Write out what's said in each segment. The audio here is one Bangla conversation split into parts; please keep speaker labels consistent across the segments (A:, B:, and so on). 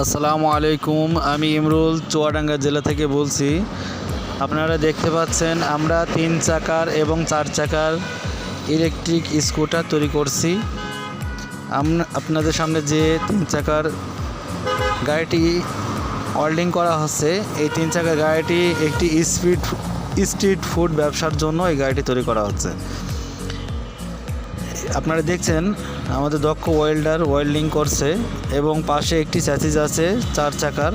A: আসসালামু আলাইকুম, আমি ইমরুল, চুয়াডাঙ্গা জেলা থেকে বলছি। আপনারা দেখতে পাচ্ছেন, আমরা তিন চাকার এবং চার চাকার ইলেকট্রিক স্কুটার তৈরি করছি। আপনাদের সামনে যে তিন চাকার গাড়িটি ওয়েল্ডিং করা হচ্ছে, এই তিন চাকার গাড়িটি একটি স্পিড স্ট্রিট ফুড ব্যবসার জন্য এই গাড়িটি তৈরি করা হচ্ছে। আপনারা দেখছেন, আমাদের দক্ষ ওয়েল্ডার ওয়েল্ডিং করছে এবং পাশে একটি চ্যাসিস আছে চার চাকার।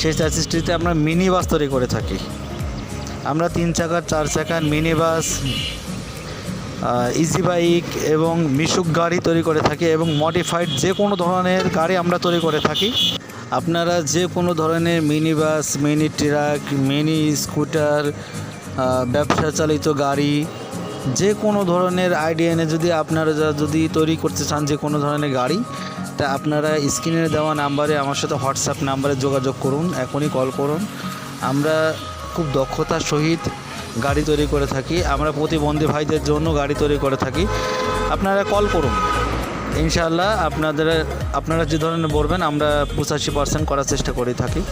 A: সেই চ্যাসিসটিতে আমরা মিনি বাস তৈরি করে থাকি। আমরা তিন চাকার, চার চাকার মিনি বাস ইজি বাইক এবং মিশুক গাড়ি তৈরি করে থাকি এবং মডিফাইড যে কোনো ধরনের গাড়ি আমরা তৈরি করে থাকি। আপনারা যে কোনো ধরনের mini bus mini truck, mini scooter ব্যবসা চালিত গাড়ি যে কোনো ধরনের আইডিয়া এনে যদি আপনারা যদি তৈরি করতে চান যে কোনো ধরনের গাড়ি, তা আপনারা স্ক্রিনে দেওয়া নাম্বারে আমার সাথে হোয়াটসঅ্যাপ নাম্বারে যোগাযোগ করুন, এখনই কল করুন। আমরা খুব দক্ষতার সহিত গাড়ি তৈরি করে থাকি, আমরা প্রতিবন্ধী ভাইদের জন্য গাড়ি তৈরি করে থাকি। আপনারা কল করুন। ইনশাআল্লাহ আপনাদের, আপনারা যে ধরনের বলবেন, আমরা পঁচাশি পার্সেন্ট করার চেষ্টা করে থাকি।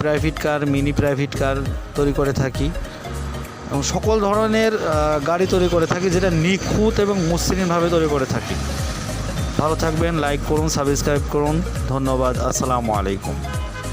A: Private car mini private car তৈরি করে থাকি। এবং সকল ধরনের গাড়ি তৈরি করে থাকি যেটা নিখুঁত এবং মসৃণভাবে তৈরি করে থাকি। ভালো থাকবেন লাইক করুন সাবস্ক্রাইব করুন। ধন্যবাদ, আসসালামু আলাইকুম।